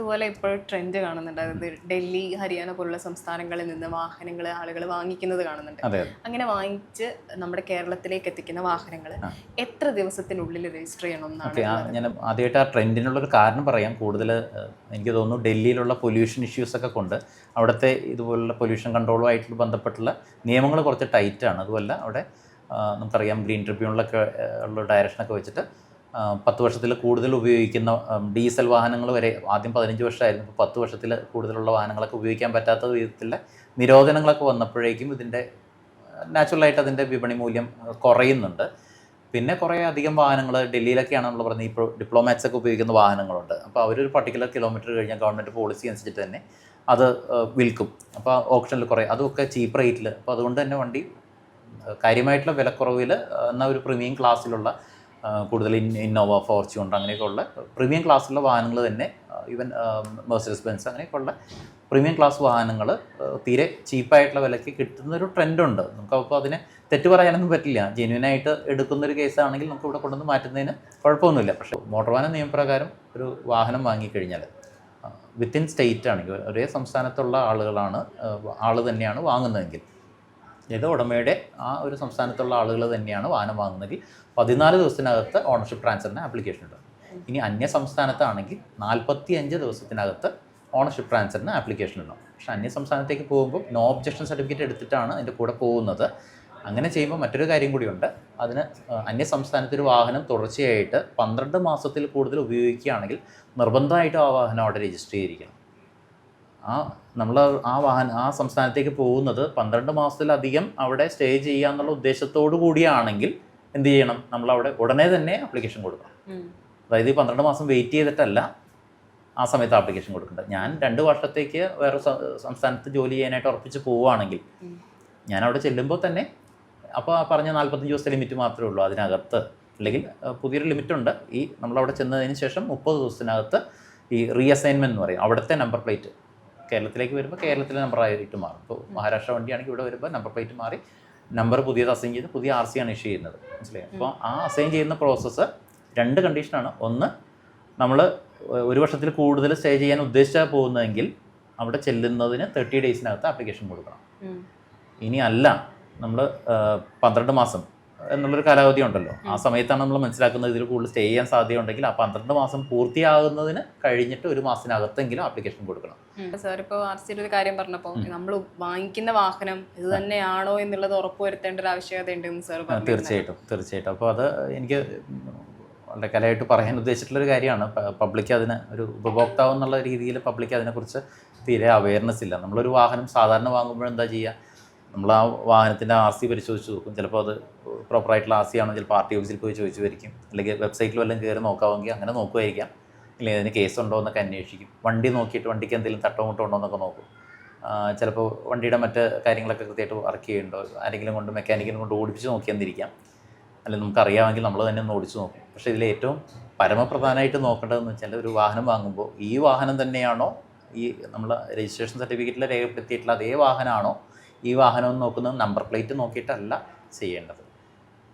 അതുപോലെ ഇപ്പോൾ ട്രെൻഡ് കാണുന്നുണ്ട്. അതായത് ഡൽഹി ഹരിയാന പോലുള്ള സംസ്ഥാനങ്ങളിൽ നിന്ന് വാഹനങ്ങൾ ആളുകൾ വാങ്ങിക്കുന്നത് കാണുന്നുണ്ട്. അങ്ങനെ വാങ്ങിച്ച് നമ്മുടെ കേരളത്തിലേക്ക് എത്തിക്കുന്ന വാഹനങ്ങൾ എത്ര ദിവസത്തിനുള്ളിൽ രജിസ്റ്റർ ചെയ്യണം എന്നാണ് ഞാൻ ആദ്യമായിട്ട് ആ ട്രെൻഡിനുള്ളൊരു കാരണം പറയാം. കൂടുതൽ എനിക്ക് തോന്നുന്നു ഡൽഹിയിലുള്ള പൊല്യൂഷൻ ഇഷ്യൂസ് ഒക്കെ കൊണ്ട് അവിടുത്തെ ഇതുപോലുള്ള പൊല്യൂഷൻ കൺട്രോളുമായിട്ട് ബന്ധപ്പെട്ടുള്ള നിയമങ്ങൾ കുറച്ച് ടൈറ്റാണ് അതുമല്ല അവിടെ നമുക്കറിയാം ഗ്രീൻ ട്രിബ്യൂണലൊക്കെ ഉള്ള ഡയറക്ഷനൊക്കെ വെച്ചിട്ട് പത്ത് വർഷത്തിൽ കൂടുതൽ ഉപയോഗിക്കുന്ന ഡീസൽ വാഹനങ്ങൾ വരെ ആദ്യം പതിനഞ്ച് വർഷമായിരുന്നു ഇപ്പോൾ പത്ത് വർഷത്തിൽ കൂടുതലുള്ള വാഹനങ്ങളൊക്കെ ഉപയോഗിക്കാൻ പറ്റാത്ത വിധത്തിലെ നിരോധനങ്ങളൊക്കെ വന്നപ്പോഴേക്കും ഇതിന്റെ നാച്ചുറലായിട്ട് അതിന്റെ വിപണി മൂല്യം കുറയുന്നുണ്ട്. പിന്നെ കുറേ അധികം വാഹനങ്ങൾ ഡൽഹിയിലൊക്കെയാണ് നമ്മൾ പറഞ്ഞത് ഇപ്പോൾ ഡിപ്ലോമാറ്റ്സ് ഒക്കെ ഉപയോഗിക്കുന്ന വാഹനങ്ങളുണ്ട്. അപ്പോൾ അവരൊരു പർട്ടിക്കുലർ കിലോമീറ്റർ കഴിഞ്ഞാൽ ഗവൺമെന്റ് പോളിസി അനുസരിച്ചിട്ട് തന്നെ അത് വിൽക്കും. അപ്പോൾ ഓപ്ഷനിൽ കുറേ അതൊക്കെ ചീപ്പ് റേറ്റിൽ. അപ്പോൾ അതുകൊണ്ട് തന്നെ വണ്ടി കാര്യമായിട്ടുള്ള വിലക്കുറവിൽ എന്നാൽ ഒരു പ്രീമിയം ക്ലാസ്സിലുള്ള കൂടുതൽ ഇൻ ഇന്നോവ ഫോർച്യൂണർ അങ്ങനെയൊക്കെയുള്ള പ്രീമിയം ക്ലാസ്സിലുള്ള വാഹനങ്ങൾ തന്നെ ഈവൻ മെഴ്സഡസ് ബെൻസ് അങ്ങനെയൊക്കെയുള്ള പ്രീമിയം ക്ലാസ് വാഹനങ്ങൾ തീരെ ചീപ്പായിട്ടുള്ള വിലയ്ക്ക് കിട്ടുന്ന ഒരു ട്രെൻഡുണ്ട്. നമുക്ക് അപ്പോൾ അതിനെ തെറ്റ് പറയാനൊന്നും പറ്റില്ല. ജെന്യൂനായിട്ട് എടുക്കുന്ന ഒരു കേസാണെങ്കിൽ നമുക്ക് ഇവിടെ കൊണ്ടുവന്ന് മാറ്റുന്നതിന് കുഴപ്പമൊന്നുമില്ല. പക്ഷേ മോട്ടോർ വാഹന നിയമപ്രകാരം ഒരു വാഹനം വാങ്ങിക്കഴിഞ്ഞാൽ വിത്തിൻ സ്റ്റേറ്റ് ആണെങ്കിൽ ഒരേ സംസ്ഥാനത്തുള്ള ആളുകളാണ് ആൾ തന്നെയാണ് വാങ്ങുന്നതെങ്കിൽ അതായത് ഉടമയുടെ ആ ഒരു സംസ്ഥാനത്തുള്ള ആളുകൾ തന്നെയാണ് വാഹനം വാങ്ങുന്നതെങ്കിൽ പതിനാല് ദിവസത്തിനകത്ത് ഓണർഷിപ്പ് ട്രാൻസ്ഫറിന് ആപ്ലിക്കേഷൻ ഉണ്ട്. ഇനി അന്യ സംസ്ഥാനത്താണെങ്കിൽ നാൽപ്പത്തി അഞ്ച് ദിവസത്തിനകത്ത് ഓണർഷിപ്പ് ട്രാൻസ്ഫറിന് ആപ്ലിക്കേഷൻ ഉണ്ടാവും പക്ഷേ അന്യ സംസ്ഥാനത്തേക്ക് പോകുമ്പോൾ നോ ഒബ്ജക്ഷൻ സർട്ടിഫിക്കറ്റ് എടുത്തിട്ടാണ് അതിന്റെ കൂടെ പോകുന്നത്. അങ്ങനെ ചെയ്യുമ്പോൾ മറ്റൊരു കാര്യം കൂടിയുണ്ട്. അതിന് അന്യ സംസ്ഥാനത്ത് ഒരു വാഹനം തുടർച്ചയായിട്ട് പന്ത്രണ്ട് മാസത്തിൽ കൂടുതൽ ഉപയോഗിക്കുകയാണെങ്കിൽ നിർബന്ധമായിട്ടും ആ വാഹനം അവിടെ രജിസ്റ്റർ ചെയ്തിരിക്കണം. ആ നമ്മൾ ആ വാഹനം ആ സംസ്ഥാനത്തേക്ക് പോകുന്നത് പന്ത്രണ്ട് മാസത്തിലധികം അവിടെ സ്റ്റേ ചെയ്യുക എന്നുള്ള ഉദ്ദേശത്തോടു കൂടിയാണെങ്കിൽ എന്ത് ചെയ്യണം? നമ്മൾ അവിടെ ഉടനെ തന്നെ അപ്ലിക്കേഷൻ കൊടുക്കണം. അതായത് ഈ പന്ത്രണ്ട് മാസം വെയിറ്റ് ചെയ്തിട്ടല്ല ആ സമയത്ത് ആപ്ലിക്കേഷൻ കൊടുക്കേണ്ടത്. ഞാൻ രണ്ട് വർഷത്തേക്ക് വേറെ സംസ്ഥാനത്ത് ജോലി ചെയ്യാനായിട്ട് ഉറപ്പിച്ച് പോവുകയാണെങ്കിൽ ഞാൻ അവിടെ ചെല്ലുമ്പോൾ തന്നെ അപ്പോൾ ആ പറഞ്ഞ നാൽപ്പത്തഞ്ച് ദിവസത്തെ ലിമിറ്റ് മാത്രമേ ഉള്ളൂ അതിനകത്ത്. അല്ലെങ്കിൽ പുതിയൊരു ലിമിറ്റുണ്ട് ഈ നമ്മളവിടെ ചെന്നതിന് ശേഷം മുപ്പത് ദിവസത്തിനകത്ത് ഈ റീഅസൈൻമെന്റ് എന്ന് പറയും. അവിടുത്തെ നമ്പർ പ്ലേറ്റ് കേരളത്തിലേക്ക് വരുമ്പോൾ കേരളത്തിലെ നമ്പർ ആയിട്ട് മാറും. ഇപ്പോൾ മഹാരാഷ്ട്ര വണ്ടിയാണെങ്കിൽ ഇവിടെ വരുമ്പോൾ നമ്പർ പ്ലേറ്റ് മാറി നമ്പർ പുതിയത് അസൈൻ ചെയ്ത് പുതിയ ആർ സി ആണ് ഇഷ്യൂ ചെയ്യുന്നത്. മനസ്സിലായി? അപ്പോൾ ആ അസൈൻ ചെയ്യുന്ന പ്രോസസ്സ് രണ്ട് കണ്ടീഷനാണ് ഒന്ന് നമ്മൾ ഒരു വർഷത്തിൽ കൂടുതൽ സ്റ്റേ ചെയ്യാൻ ഉദ്ദേശിച്ചാൽ പോകുന്നതെങ്കിൽ അവിടെ ചെല്ലുന്നതിന് തേർട്ടി ഡേയ്സിനകത്ത് ആപ്ലിക്കേഷൻ കൊടുക്കണം. ഇനി അല്ല നമ്മൾ പന്ത്രണ്ട് മാസം എന്നുള്ളൊരു കാലാവധി ഉണ്ടല്ലോ. ആ സമയത്താണ് നമ്മൾ മനസ്സിലാക്കുന്നത് ഇതിൽ കൂടുതൽ സ്റ്റേ ചെയ്യാൻ സാധ്യതയുണ്ടെങ്കിൽ ആ പന്ത്രണ്ട് മാസം പൂർത്തിയാകുന്നതിന് കഴിഞ്ഞിട്ട് ഒരു മാസത്തിനകത്തെങ്കിലും ആപ്ലിക്കേഷൻ കൊടുക്കണം. സാർ ഇപ്പോൾ ആർ സിയുടെ ഒരു കാര്യം പറഞ്ഞപ്പോൾ നമ്മൾ വാങ്ങിക്കുന്ന വാഹനം ഇത് തന്നെയാണോ എന്നുള്ളത് ഉറപ്പുവരുത്തേണ്ട ഒരു ആവശ്യകത ഉണ്ടെന്ന് സാർ പറഞ്ഞു തീർച്ചയായിട്ടും തീർച്ചയായിട്ടും. അപ്പോൾ അത് എനിക്ക് വളരെ കലയായിട്ട് പറയാൻ ഉദ്ദേശിച്ചിട്ടുള്ളൊരു കാര്യമാണ്. പബ്ലിക് അതിന് ഒരു ഉപഭോക്താവ് എന്നുള്ള രീതിയിൽ പബ്ലിക് അതിനെക്കുറിച്ച് തീരെ അവയർനെസ് ഇല്ല. നമ്മളൊരു വാഹനം സാധാരണ വാങ്ങുമ്പോൾ എന്താ ചെയ്യുക നമ്മൾ ആ വാഹനത്തിന്റെ ആർ സി പരിശോധിച്ച് നോക്കും. ചിലപ്പോൾ അത് പ്രോപ്പറായിട്ടുള്ള ആർ സി ആണോ ചിലപ്പോൾ ആർ ടി ഓഫീസിൽ പോയി ചോദിച്ചു വരിക്കും. അല്ലെങ്കിൽ വെബ്സൈറ്റിൽ വല്ലതും കയറി നോക്കാമെങ്കിൽ അങ്ങനെ നോക്കുമായിരിക്കാം. ഇല്ലെങ്കിൽ അതിന് കേസ് ഉണ്ടോ എന്നൊക്കെ അന്വേഷിക്കും. വണ്ടി നോക്കിയിട്ട് വണ്ടിക്ക് എന്തെങ്കിലും തട്ടോ എന്നൊക്കെ നോക്കും. ചിലപ്പോൾ വണ്ടിയുടെ മറ്റ് കാര്യങ്ങളൊക്കെ കൃത്യമായിട്ട് വർക്ക് ചെയ്യുന്നുണ്ടോ? ആരെങ്കിലും കൊണ്ട് മെക്കാനിക്കിനെ കൊണ്ട് ഓടിപ്പിച്ച് നോക്കിയെന്നിരിക്കാം അല്ലെങ്കിൽ നമുക്കറിയാമെങ്കിൽ നമ്മൾ തന്നെ ഒന്ന് ഓടിച്ച് നോക്കും. പക്ഷേ ഇതിൽ ഏറ്റവും പരമപ്രധാനമായിട്ട് നോക്കേണ്ടതെന്ന് വെച്ചാൽ ഒരു വാഹനം വാങ്ങുമ്പോൾ ഈ വാഹനം തന്നെയാണോ? ഈ നമ്മൾ രജിസ്ട്രേഷൻ സർട്ടിഫിക്കറ്റിൽ രേഖപ്പെടുത്തിയിട്ടുള്ള അതേ വാഹനമാണോ? ഈ വാഹനം നോക്കുന്നത് നമ്പർ പ്ലേറ്റ് നോക്കിയിട്ടല്ല ചെയ്യേണ്ടത്.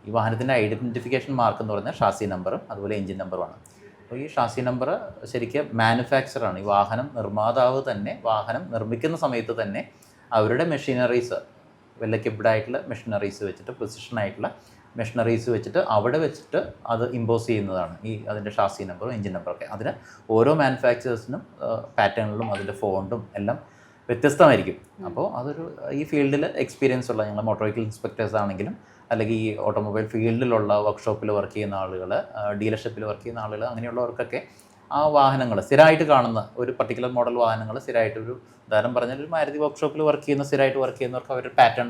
ഈ വാഹനത്തിന്റെ ഐഡന്റിഫിക്കേഷൻ മാർക്ക് എന്ന് പറഞ്ഞാൽ ഷാസി നമ്പറും അതുപോലെ എഞ്ചിൻ നമ്പറുമാണ് അപ്പോൾ ഈ ഷാസി നമ്പർ ശരിക്കും മാനുഫാക്ചറാണ് ഈ വാഹനം നിർമ്മാതാവ് തന്നെ വാഹനം നിർമ്മിക്കുന്ന സമയത്ത് തന്നെ അവരുടെ മെഷീനറീസ് വെൽ കിബ്ഡായിട്ടുള്ള മെഷീനറീസ് വെച്ചിട്ട് പ്രിസിഷൻ ആയിട്ടുള്ള മെഷീനറീസ് വെച്ചിട്ട് അവിടെ വെച്ചിട്ട് അത് ഇമ്പോസ് ചെയ്യുന്നതാണ്. ഈ അതിന്റെ ഷാസി നമ്പറും എഞ്ചിൻ നമ്പറൊക്കെ അതിന് ഓരോ മാനുഫാക്ചറേഴ്സിനും പാറ്റേണിലും അതിന്റെ ഫോണ്ടും എല്ലാം വ്യത്യസ്തമായിരിക്കും. അപ്പോൾ അതൊരു ഈ ഫീൽഡിൽ എക്സ്പീരിയൻസ് ഉള്ള ഞങ്ങൾ മോട്ടോർ വെഹിക്കിൾ ഇൻസ്പെക്ടേഴ്സ് ആണെങ്കിലും അല്ലെങ്കിൽ ഈ ഓട്ടോമൊബൈൽ ഫീൽഡിലുള്ള വർക്ക്ഷോപ്പിൽ വർക്ക് ചെയ്യുന്ന ആളുകൾ ഡീലർഷിപ്പിൽ വർക്ക് ചെയ്യുന്ന ആളുകൾ അങ്ങനെയുള്ളവർക്കൊക്കെ ആ വാഹനങ്ങൾ സ്ഥിരമായിട്ട് കാണുന്ന ഒരു പർട്ടിക്കുലർ മോഡൽ വാഹനങ്ങൾ സ്ഥിരമായിട്ട് ഒരു ഉദാഹരണം പറഞ്ഞാൽ ഒരു മാരുതി വർക്ക്ഷോപ്പിൽ വർക്ക് ചെയ്യുന്ന സ്ഥിരമായിട്ട് വർക്ക് ചെയ്യുന്നവർക്ക് അവരുടെ പാറ്റേൺ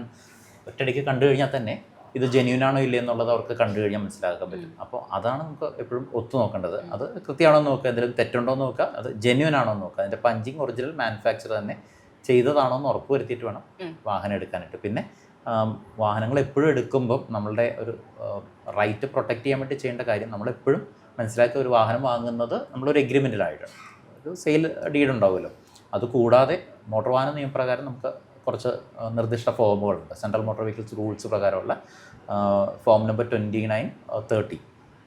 ഒറ്റയടിക്ക് കണ്ടു കഴിഞ്ഞാൽ തന്നെ ഇത് ജെന്യൂൻ ആണോ ഇല്ലേ എന്നുള്ളത് അവർക്ക് കണ്ടു കഴിഞ്ഞാൽ മനസ്സിലാക്കാൻ പറ്റും. അപ്പോൾ അതാണ് നമുക്ക് എപ്പോഴും ഒത്തു നോക്കേണ്ടത് അത് കൃത്യമാണോ എന്ന് നോക്കുക എന്തെങ്കിലും തെറ്റുണ്ടോ എന്ന് നോക്കുക അത് ജെന്യൂൻ ആണോ എന്ന് നോക്കുക. അതിന്റെ പഞ്ചിങ് ഒറിജിനൽ മാനുഫാക്ചർ തന്നെ ചെയ്തതാണോ എന്ന് ഉറപ്പ് വരുത്തിയിട്ട് വേണം വാഹനം എടുക്കാനായിട്ട്. പിന്നെ വാഹനങ്ങൾ എപ്പോഴും എടുക്കുമ്പോൾ നമ്മളുടെ ഒരു റൈറ്റ് പ്രൊട്ടക്റ്റ് ചെയ്യാൻ വേണ്ടി ചെയ്യേണ്ട കാര്യം നമ്മളെപ്പോഴും മനസ്സിലാക്കിയ ഒരു വാഹനം വാങ്ങുന്നത് നമ്മളൊരു എഗ്രിമെന്റിലായിട്ടാണ് ഒരു സെയിൽ ഡീഡ് ഉണ്ടാവുമല്ലോ. അത് കൂടാതെ മോട്ടോർ വാഹന നിയമപ്രകാരം നമുക്ക് കുറച്ച് നിർദ്ദിഷ്ട ഫോമുകളുണ്ട് സെൻട്രൽ മോട്ടോർ വെഹിക്കിൾസ് റൂൾസ് പ്രകാരമുള്ള form number twenty nine thirty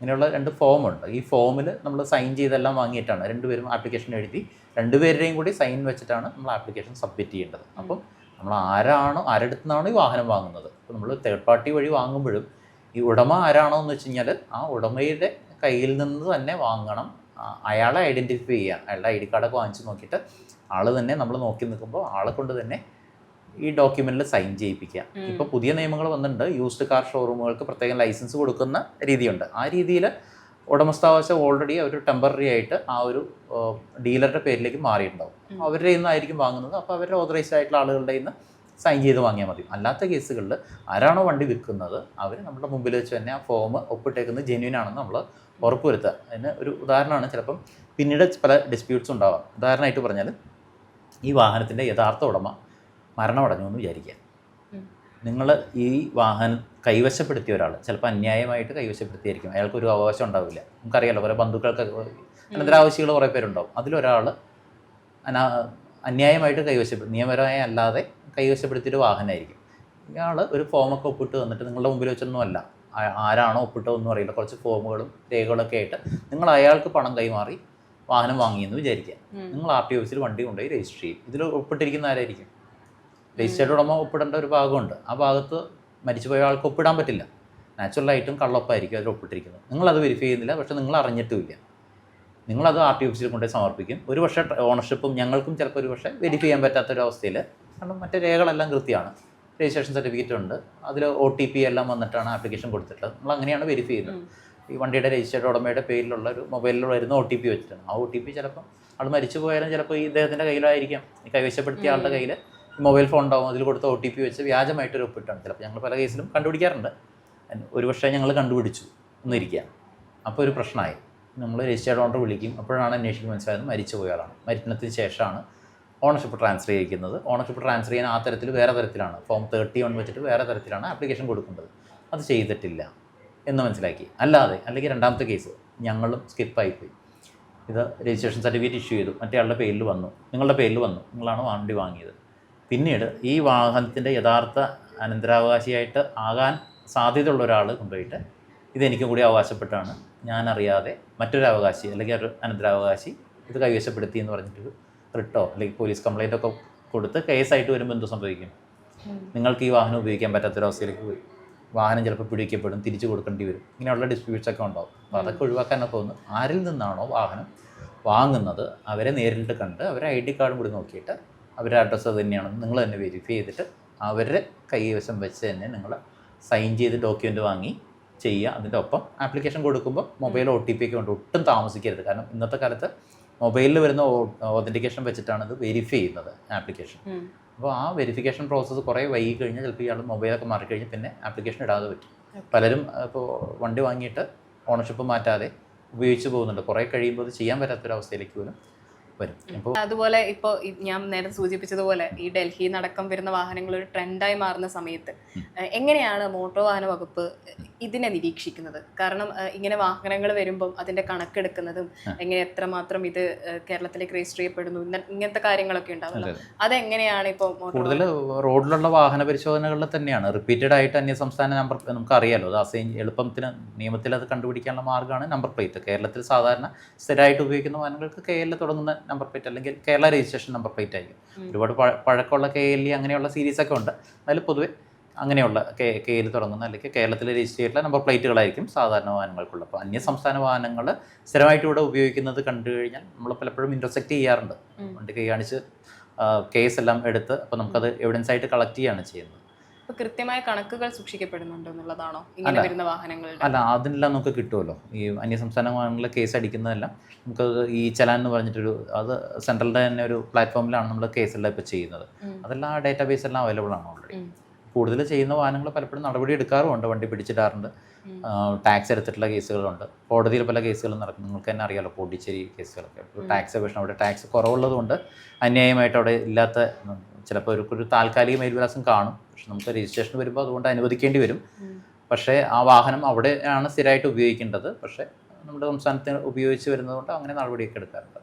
ഇങ്ങനെയുള്ള രണ്ട് ഫോമുണ്ട് ഈ ഫോമിൽ നമ്മൾ സൈൻ ചെയ്തെല്ലാം വാങ്ങിയിട്ടാണ് രണ്ടുപേരും ആപ്ലിക്കേഷൻ എഴുതി രണ്ടുപേരുടെയും കൂടി സൈൻ വെച്ചിട്ടാണ് നമ്മൾ ആപ്ലിക്കേഷൻ സബ്മിറ്റ് ചെയ്യേണ്ടത്. അപ്പം നമ്മൾ ആരാണോ ആരുടെ നിന്നാണോ ഈ വാഹനം വാങ്ങുന്നത്? അപ്പോൾ നമ്മൾ തേർഡ് പാർട്ടി വഴി വാങ്ങുമ്പോഴും ഈ ഉടമ ആരാണോ എന്ന് വെച്ച് കഴിഞ്ഞാൽ ആ ഉടമയുടെ കയ്യിൽ നിന്ന് തന്നെ വാങ്ങണം. അയാളെ ഐഡന്റിഫൈ ചെയ്യുക അയാളുടെ ഐ ഡി കാർഡൊക്കെ വാങ്ങിച്ച് നോക്കിയിട്ട് ആൾ തന്നെ നമ്മൾ നോക്കി നിൽക്കുമ്പോൾ ആളെ കൊണ്ട് തന്നെ ഈ ഡോക്യുമെന്റിൽ സൈൻ ചെയ്യിപ്പിക്കുക. ഇപ്പൊ പുതിയ നിയമങ്ങൾ വന്നിട്ടുണ്ട്. യൂസ്ഡ് കാർ ഷോറൂമുകൾക്ക് പ്രത്യേകം ലൈസൻസ് കൊടുക്കുന്ന രീതിയുണ്ട്. ആ രീതിയിൽ ഉടമസ്ഥാവകാശം ഓൾറെഡി അവർ ടെമ്പററി ആയിട്ട് ആ ഒരു ഡീലറുടെ പേരിലേക്ക് മാറിയിട്ടുണ്ടാവും. അവരുടെ നിന്നായിരിക്കും വാങ്ങുന്നത്. അപ്പോൾ അവരുടെ ഓതറൈസ്ഡ് ആയിട്ടുള്ള ആളുകളുടെ നിന്ന് സൈൻ ചെയ്ത് വാങ്ങിയാൽ മതി. അല്ലാത്ത കേസുകളിൽ ആരാണോ വണ്ടി വിൽക്കുന്നത് അവർ നമ്മുടെ മുമ്പിൽ വെച്ച് തന്നെ ആ ഫോം ഒപ്പിട്ടേക്കുന്നത് ജെന്യൂൻ ആണെന്ന് നമ്മൾ ഉറപ്പുവരുത്തുക. അതിന് ഒരു ഉദാഹരണമാണ് ചിലപ്പം പിന്നീട് പല ഡിസ്പ്യൂട്ട്സ് ഉണ്ടാവാം. ഉദാഹരണമായിട്ട് പറഞ്ഞാൽ ഈ വാഹനത്തിന്റെ യഥാർത്ഥ ഉടമ മരണമടഞ്ഞു എന്ന് വിചാരിക്കുക. നിങ്ങൾ ഈ വാഹനം കൈവശപ്പെടുത്തിയ ഒരാൾ ചിലപ്പോൾ അന്യായമായിട്ട് കൈവശപ്പെടുത്തിയായിരിക്കും. അയാൾക്ക് ഒരു അവകാശം ഉണ്ടാവില്ല. നമുക്കറിയാലോ കുറേ ബന്ധുക്കൾക്ക് അനന്തരാവശ്യങ്ങൾ കുറേ പേരുണ്ടാവും. അതിലൊരാൾ അനാ അന്യായമായിട്ട് കൈവശപ്പെടും നിയമപരമായ അല്ലാതെ കൈവശപ്പെടുത്തിയൊരു വാഹനമായിരിക്കും ഇയാൾ ഒരു ഫോമൊക്കെ ഒപ്പിട്ട് തന്നിട്ട് നിങ്ങളുടെ മുമ്പിൽ വെച്ചൊന്നും അല്ല. ആരാണോ ഒപ്പിട്ടോ ഒന്നും അറിയില്ല. കുറച്ച് ഫോമുകളും രേഖകളൊക്കെ ആയിട്ട് നിങ്ങൾ അയാൾക്ക് പണം കൈമാറി വാഹനം വാങ്ങിയെന്ന് വിചാരിക്കുക. നിങ്ങൾ ആർ ടി ഓഫീസിൽ വണ്ടി കൊണ്ടുപോയി രജിസ്റ്റർ ചെയ്യും. ഇതിൽ ഒപ്പിട്ടിരിക്കുന്ന ആരായിരിക്കും? രജിസ്റ്റേർഡ് ഉടമ ഒപ്പിടേണ്ട ഒരു ഭാഗമുണ്ട്. ആ ഭാഗത്ത് മരിച്ചുപോയ ആൾക്ക് ഒപ്പിടാൻ പറ്റില്ല. നാച്ചുറലായിട്ടും കള്ളൊപ്പായിരിക്കും അതിൽ ഒപ്പിട്ടിരിക്കുന്നത്. നിങ്ങളത് വെരിഫൈ ചെയ്യുന്നില്ല പക്ഷേ നിങ്ങൾ അറിഞ്ഞിട്ടുമില്ല. നിങ്ങളത് ആർ ടി ഓഫീസിൽ കൊണ്ടുപോയി സമർപ്പിക്കും. ഒരു പക്ഷേ ഓണർഷിപ്പും ഞങ്ങൾക്കും ചിലപ്പോൾ ഒരു പക്ഷേ വെരിഫൈ ചെയ്യാൻ പറ്റാത്തൊരവസ്ഥയിൽ കാരണം മറ്റേ രേഖകളെല്ലാം കൃത്യമാണ്. രജിസ്ട്രേഷൻ സർട്ടിഫിക്കറ്റ് ഉണ്ട്. അതിൽ ഒ ടി പി എല്ലാം വന്നിട്ടാണ് ആപ്ലിക്കേഷൻ കൊടുത്തിട്ടുള്ളത്. നമ്മൾ അങ്ങനെയാണ് വെരിഫൈ ചെയ്യുന്നത്. ഈ വണ്ടിയുടെ രജിസ്റ്റേർഡ് ഉടമയുടെ പേരിലുള്ള ഒരു മൊബൈലിൽ വരുന്ന ഒ ടി പി വെച്ചിട്ടാണ്. ആ ഒ ടി പി ചിലപ്പോൾ ആൾ മരിച്ചു പോയാലും ചിലപ്പോൾ ഈ ഇദ്ദേഹത്തിന്റെ കയ്യിലായിരിക്കാം. ഈ കൈവശപ്പെടുത്തിയ ആളുടെ കയ്യിൽ മൊബൈൽ ഫോൺ ഉണ്ടാവും അതിൽ കൊടുത്ത ഒ ടി പി വെച്ച് വ്യാജമായിട്ടൊരു ഒപ്പിട്ടാണ് ചിലപ്പോൾ ഞങ്ങൾ പല കേസിലും കണ്ടുപിടിക്കാറുണ്ട്. ഒരു പക്ഷേ ഞങ്ങൾ കണ്ടുപിടിച്ചു എന്നിരിക്കുക അപ്പോൾ ഒരു പ്രശ്നമായി. നമ്മൾ രജിസ്റ്റേർഡ് ഓണർ വിളിക്കും. അപ്പോഴാണ് അന്വേഷിക്കും മനസ്സിലായത് മരിച്ചു പോയാളാണ് മരിക്കുന്നതിന് ശേഷമാണ് ഓണർഷിപ്പ് ട്രാൻസ്ഫർ ചെയ്യിക്കുന്നത് ഓണർഷിപ്പ് ട്രാൻസ്ഫർ ചെയ്യാൻ ആ തരത്തിൽ വേറെ തരത്തിലാണ്. ഫോം തേർട്ടി വൺ വെച്ചിട്ട് വേറെ തരത്തിലാണ് ആപ്ലിക്കേഷൻ കൊടുക്കേണ്ടത് അത് ചെയ്തിട്ടില്ല എന്ന് മനസ്സിലാക്കി. അല്ലാതെ അല്ലെങ്കിൽ രണ്ടാമത്തെ കേസ് ഞങ്ങളും സ്കിപ്പായി പോയി ഇത് രജിസ്ട്രേഷൻ സർട്ടിഫിക്കറ്റ് ഇഷ്യൂ ചെയ്തു. മറ്റേ ആളുടെ പേരിൽ വന്നു. നിങ്ങളുടെ പേരിൽ വന്നു. നിങ്ങളാണ് വണ്ടി വാങ്ങിയത്. പിന്നീട് ഈ വാഹനത്തിന്റെ യഥാർത്ഥ അനന്തരാവകാശിയായിട്ട് ആകാൻ സാധ്യതയുള്ള ഒരാൾ കൊണ്ടുപോയിട്ട് ഇതെനിക്കും കൂടി അവകാശപ്പെട്ടാണ്. ഞാൻ അറിയാതെ മറ്റൊരു അവകാശി അല്ലെങ്കിൽ ഒരു അനന്തരാവകാശി ഇത് കൈവശപ്പെടുത്തി എന്ന് പറഞ്ഞിട്ട് റിട്ടോ അല്ലെങ്കിൽ പോലീസ് കംപ്ലൈന്റ് ഒക്കെ കൊടുത്ത് കേസായിട്ട് വരുമ്പോൾ എന്ത് സംഭവിക്കും? നിങ്ങൾക്ക് ഈ വാഹനം ഉപയോഗിക്കാൻ പറ്റാത്തൊരവസ്ഥയിലേക്ക് പോയി. വാഹനം ചിലപ്പോൾ പിടിക്കപ്പെടും തിരിച്ചു കൊടുക്കേണ്ടി വരും. ഇങ്ങനെയുള്ള ഡിസ്പ്യൂട്ട്സ് ഒക്കെ ഉണ്ടാവും. അപ്പോൾ അതൊക്കെ ഒഴിവാക്കാനൊക്കെ ഒന്ന് ആരിൽ നിന്നാണോ വാഹനം വാങ്ങുന്നത്? അവരെ നേരിട്ട് കണ്ട് അവരെ ഐ ഡി കാർഡും കൂടി നോക്കിയിട്ട് അവരുടെ അഡ്രസ്സ് അത് തന്നെയാണെന്ന് നിങ്ങൾ തന്നെ വെരിഫൈ ചെയ്തിട്ട് അവരുടെ കൈവശം വെച്ച് തന്നെ നിങ്ങൾ സൈൻ ചെയ്ത് ഡോക്യുമെന്റ് വാങ്ങി ചെയ്യുക. അതിന്റെ ഒപ്പം ആപ്ലിക്കേഷൻ കൊടുക്കുമ്പോൾ മൊബൈൽ ഒ ടി പി ഒക്കെ കൊണ്ട് ഒട്ടും താമസിക്കരുത്. കാരണം ഇന്നത്തെ കാലത്ത് മൊബൈലിൽ വരുന്ന ഓതന്റിക്കേഷൻ വെച്ചിട്ടാണ് ഇത് വെരിഫൈ ചെയ്യുന്നത് ആപ്ലിക്കേഷൻ അപ്പോൾ ആ വെരിഫിക്കേഷൻ പ്രോസസ്സ് കുറേ വൈകി കഴിഞ്ഞാൽ ചിലപ്പോൾ ഇയാൾ മൊബൈലൊക്കെ മാറിക്കഴിഞ്ഞാൽ പിന്നെ ആപ്ലിക്കേഷൻ ഇടാതെ പറ്റും. പലരും ഇപ്പോൾ വണ്ടി വാങ്ങിയിട്ട് ഓണർഷിപ്പ് മാറ്റാതെ ഉപയോഗിച്ച് പോകുന്നുണ്ട്. കുറേ കഴിയുമ്പോൾ അത് ചെയ്യാൻ പറ്റാത്തൊരവസ്ഥയിലേക്ക് പോലും വരും. അപ്പോൾ അതുപോലെ ഇപ്പോൾ ഞാൻ നേരത്തെ സൂചിപ്പിച്ചതുപോലെ ഈ ഡൽഹി നടക്കം വരുന്ന വാഹനങ്ങൾ ഒരു ട്രെൻഡായി മാറുന്ന സമയത്ത് എങ്ങനെയാണ് മോട്ടോർ വാഹന വകുപ്പ് ഇതിനെ നിരീക്ഷിക്കുന്നത്? കാരണം ഇങ്ങനെ വാഹനങ്ങൾ വരുമ്പം അതിന്റെ കണക്കെടുക്കുന്നതും എങ്ങനെ എത്രമാത്രം ഇത് കേരളത്തിലേക്ക് രജിസ്റ്റർ ചെയ്യപ്പെടുന്നു ഇങ്ങനത്തെ കാര്യങ്ങളൊക്കെ ഉണ്ടാവുമല്ലോ അതെങ്ങനെയാണ് ഇപ്പോൾ കൂടുതൽ റോഡിലുള്ള വാഹന പരിശോധനകളിൽ തന്നെയാണ്. റിപ്പീറ്റഡ് ആയിട്ട് അന്യ സംസ്ഥാന നമ്പർ നമുക്ക് അറിയാലോ അത് അസൈൻ എളുപ്പത്തിന് നിയമത്തിൽ അത് കണ്ടുപിടിക്കാനുള്ള മാർഗമാണ് നമ്പർ പ്ലേറ്റ്. കേരളത്തിൽ സാധാരണ സ്ഥിരമായിട്ട് ഉപയോഗിക്കുന്ന വാഹനങ്ങൾക്ക് കെ എൽ തുടങ്ങുന്ന നമ്പർ പ്ലേറ്റ് അല്ലെങ്കിൽ കേരള രജിസ്ട്രേഷൻ നമ്പർ പ്ലേറ്റ് ആയിരിക്കും. ഒരുപാട് പഴ- പഴക്കമുള്ള കെ എൽ ഇ അങ്ങനെയുള്ള സീരീസ് ഒക്കെ ഉണ്ട്. അതിൽ പൊതുവെ അങ്ങനെയുള്ള കെ കെ എൽ തുടങ്ങുന്ന അല്ലെങ്കിൽ കേരളത്തിൽ രജിസ്റ്റർ ചെയ്തിട്ടുള്ള നമ്പർ പ്ലേറ്റുകളായിരിക്കും സാധാരണ വാഹനങ്ങൾക്കുള്ളത് അപ്പോൾ അന്യ സംസ്ഥാന വാഹനങ്ങൾ സ്ഥിരമായിട്ട് ഇവിടെ ഉപയോഗിക്കുന്നത് കണ്ടു കഴിഞ്ഞാൽ നമ്മൾ പലപ്പോഴും ഇന്റർസെക്റ്റ് ചെയ്യാറുണ്ട്. വണ്ടി കൈ കാണിച്ച് കേസ് എല്ലാം എടുത്ത് അപ്പോൾ നമുക്കത് എവിഡൻസ് ആയിട്ട് കളക്ട് ചെയ്യുകയാണ് ചെയ്യുന്നത്. ഇപ്പൊ കൃത്യമായ കണക്കുകൾ സൂക്ഷിക്കപ്പെടുന്നുണ്ടോ എന്നുള്ളതാണോ ഇങ്ങനെ വരുന്ന വാഹനങ്ങളുടെ അല്ല അതിനെല്ലാം നമുക്ക് കിട്ടുമല്ലോ. ഈ അന്യസംസ്ഥാന വാഹനങ്ങളിൽ കേസ് അടിക്കുന്നതെല്ലാം നമുക്ക് ഈ ചലാൻ എന്ന് പറഞ്ഞിട്ടൊരു അത് സെൻട്രലിന്റെ തന്നെ ഒരു പ്ലാറ്റ്ഫോമിലാണ് നമ്മൾ കേസെല്ലാം ഇപ്പോൾ ചെയ്യുന്നത്. അതെല്ലാം ആ ഡേറ്റാബേസ് എല്ലാം അവൈലബിൾ ആണ് ഓൾറെഡി. കൂടുതൽ ചെയ്യുന്ന വാഹനങ്ങൾ പലപ്പോഴും നടപടി എടുക്കാറുമുണ്ട്. വണ്ടി പിടിച്ചിടാറുണ്ട്. ടാക്സ് എടുത്തിട്ടുള്ള കേസുകളുണ്ട്. കോടതിയിൽ പല കേസുകളും നടക്കും. നിങ്ങൾക്ക് തന്നെ അറിയാലോ പോണ്ടിച്ചേരി കേസുകളൊക്കെ. ടാക്സ് അപേക്ഷ അവിടെ ടാക്സ് കുറവുള്ളതുകൊണ്ട് അന്യായമായിട്ട് അവിടെ ഇല്ലാത്ത ചിലപ്പോൾ ഒരു ഒരു താൽക്കാലിക മേൽവിലാസം കാണും. പക്ഷെ നമുക്ക് രജിസ്ട്രേഷൻ വരുമ്പോൾ അതുകൊണ്ട് അനുവദിക്കേണ്ടി വരും. പക്ഷേ ആ വാഹനം അവിടെയാണ് സ്ഥിരമായിട്ട് ഉപയോഗിക്കേണ്ടത്. പക്ഷേ നമ്മുടെ സംസ്ഥാനത്ത് ഉപയോഗിച്ച് വരുന്നതുകൊണ്ട് അങ്ങനെ നടപടിയൊക്കെ എടുക്കാറുണ്ട്.